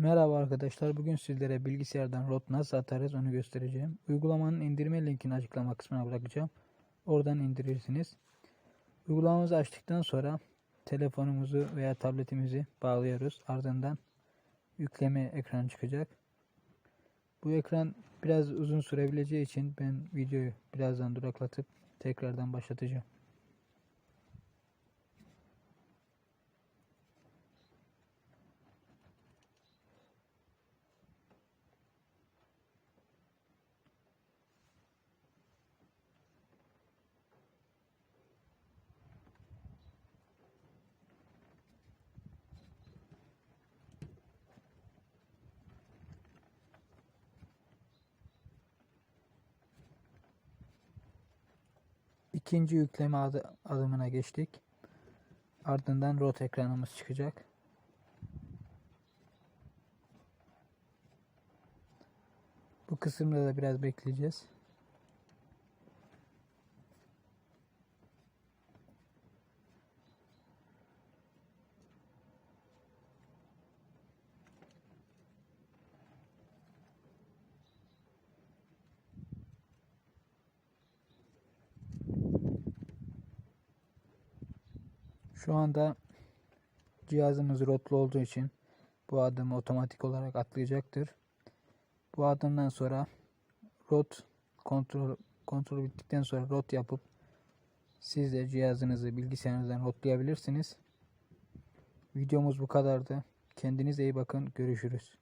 Merhaba arkadaşlar. Bugün sizlere bilgisayardan ROT nasıl atarız onu göstereceğim. Uygulamanın indirme linkini açıklama kısmına bırakacağım. Oradan indirirsiniz. Uygulamamızı açtıktan sonra telefonumuzu veya tabletimizi bağlıyoruz. Ardından yükleme ekranı çıkacak. Bu ekran biraz uzun sürebileceği için ben videoyu birazdan duraklatıp tekrardan başlatacağım. İkinci yükleme adı- adımına geçtik. Ardından rot ekranımız çıkacak. Bu kısımda da biraz bekleyeceğiz. Şu anda cihazımız rotlu olduğu için bu adımı otomatik olarak atlayacaktır. Bu adımdan sonra rot kontrol kontrol bittikten sonra rot yapıp siz de cihazınızı bilgisayarınızdan rotlayabilirsiniz. Videomuz bu kadardı. Kendinize iyi bakın. Görüşürüz.